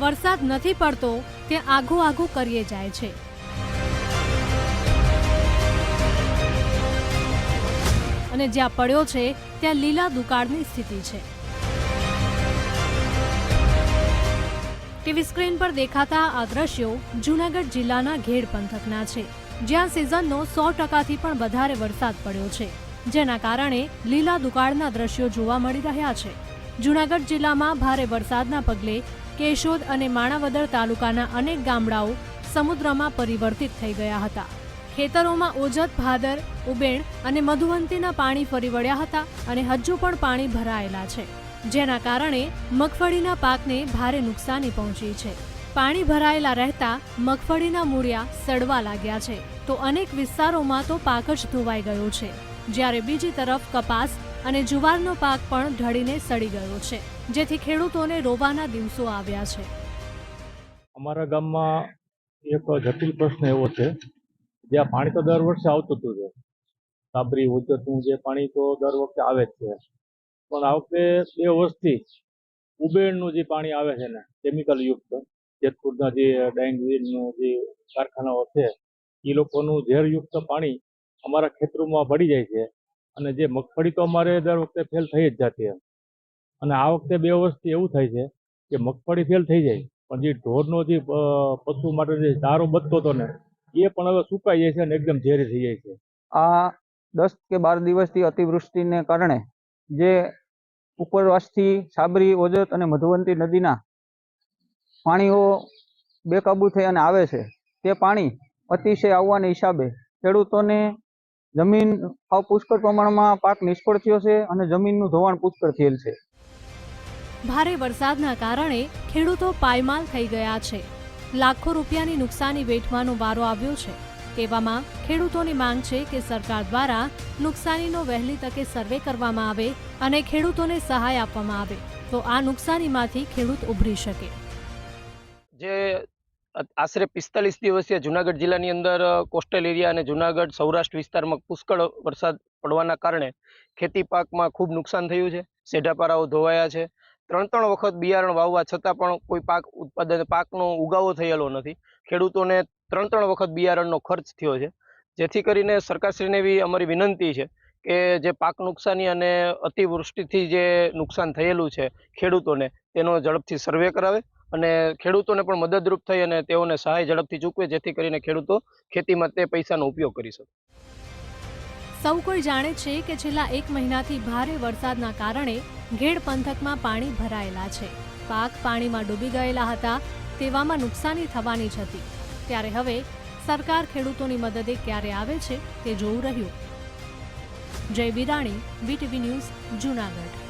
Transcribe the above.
વરસાદ નથી પડતો, તે આઘું આઘું કરીએ જાય છે. અને જ્યાં પડ્યો છે, ત્યાં લીલા દુકાળની સ્થિતિ છે. ટીવી સ્ક્રીન પર દેખાતા આ દ્રશ્યો જૂનાગઢ જિલ્લાના ઘેડ પંથકના છે, જ્યાં સિઝનનો સો ટકાથી પણ વધારે વરસાદ પડ્યો છે. જેના કારણે લીલા દુકાળના દ્રશ્યો જોવા મળી રહ્યા છે. જૂનાગઢ જિલ્લામાં ભારે વરસાદના પગલે કેશોદ અને માણાવદર તાલુકાના અનેક ગામડાઓ સમુદ્રમાં પરિવર્તિત થઈ ગયા હતા. ખેતરોમાં ઓજત, ભાદર, ઉબેણ અને મધુવંતીના પાણી ફરી વળ્યા હતા અને હજુ પણ પાણી ભરાયેલા છે. જેના કારણે મગફળીના પાકને ભારે નુકસાની પહોંચી છે. પાણી ભરાયેલા રહેતા મગફળીના મૂળિયા સડવા લાગ્યા છે. તો અનેક વિસ્તારોમાં તો પાક જ ધોવાઈ ગયો છે. જ્યારે બીજી તરફ કપાસ અને જુવારનો પાક પણ ઢળીને સડી ગયો છે, જેથી ખેડૂતોને રોવાના દિવસો આવ્યા છે. અમારા ગામમાં એક જટિલ પ્રશ્ન એવો છે, જ્યાં પાણી તો દર વર્ષે આવતું હતું છે સાબરી ઉજતનું જે પાણી તો દર વખતે આવે જ છે. પણ આ વખતે બે વર્ષથી ઉબેરનું જે પાણી આવે છે ને કેમિકલ યુક્ત, જેતપુરના જે ડાંગવીરનું જે કારખાનાઓ છે એ લોકોનું ઝેરયુક્ત પાણી અમારા ખેતરોમાં પડી જાય છે. અને જે મગફળી તો અમારે દર વખતે ફેલ થઈ જ જતી એમ. અને આ વખતે બે વર્ષથી એવું થાય છે કે મગફળી ફેલ થઈ જાય, પણ જે ઢોરનો જે પશુ માટે જે ચારો બચતો હતો ને, એ પણ હવે સુકાઈ જાય છે અને એકદમ ઝેરી થઈ જાય છે. આ દસ કે બાર દિવસથી અતિવૃષ્ટિને કારણે જે ઉપરવાસથી સાબરી, ઓજત અને મધુવંતી નદીના પાણીઓ બેકાબુ થઈ અને આવે છે, તે પાણી અતિશય આવવાના હિસાબે ખેડૂતોને જમીન સાવ પુષ્કળ પ્રમાણમાં પાક નિષ્ફળ થયો છે અને જમીનનું ધોવાણ પુષ્કળ થયેલ છે. ભારે વરસાદના કારણે ખેડૂતો પાયમાલ થઈ ગયા છે. લાખો રૂપિયાની નુકસાની વેઠવાનો વારો આવ્યો છે. તેવામાં ખેડૂતોની માંગ છે કે સરકાર દ્વારા નુકસાનીનો વહેલી તકે સર્વે કરવામાં આવે અને ખેડૂતોને સહાય આપવામાં આવે તો આ નુકસાનીમાંથી ખેડૂત ઉભરી શકે. જે આશરે પિસ્તાલીસ દિવસીય જુનાગઢ જિલ્લાની અંદર કોસ્ટલ એરિયા અને જુનાગઢ સૌરાષ્ટ્ર વિસ્તારમાં પુષ્કળ વરસાદ પડવાના કારણે ખેતી પાકમાં ખૂબ નુકસાન થયું છે. સેઢાપારાઓ ધોવાયા છે. ત્રણ ત્રણ વખત બિયારણ વાવવા છતાં પણ કોઈ પાક ઉત્પાદન, પાકનો ઉગાવો થયેલો નથી. ખેડૂતોને ત્રણ ત્રણ વખત બિયારણનો ખર્ચ થયો છે. જેથી કરીને સરકારશ્રીને એવી અમારી વિનંતી છે કે જે પાક નુકસાની અને અતિવૃષ્ટિથી જે નુકસાન થયેલું છે ખેડૂતોને, તેનો ઝડપથી સર્વે કરાવે. અને ખેડૂતોને પણ મદદરૂપ થઈ અને તેઓને સહાય ઝડપથી ચૂકવે, જેથી કરીને ખેડૂતો ખેતીમાં તે પૈસાનો ઉપયોગ કરી શકે. સૌ કોઈ જાણે છે કે છેલ્લા એક મહિનાથી ભારે વરસાદના કારણે ઘેડ પંથકમાં પાણી ભરાયેલા છે. પાક પાણીમાં ડૂબી ગયેલા હતા, તેવામાં નુકસાની થવાની જ હતી. ત્યારે હવે સરકાર ખેડૂતોની મદદે ક્યારે આવે છે તે જોવું રહ્યું. જય બિરાણી વીટીવી ન્યૂઝ, જૂનાગઢ.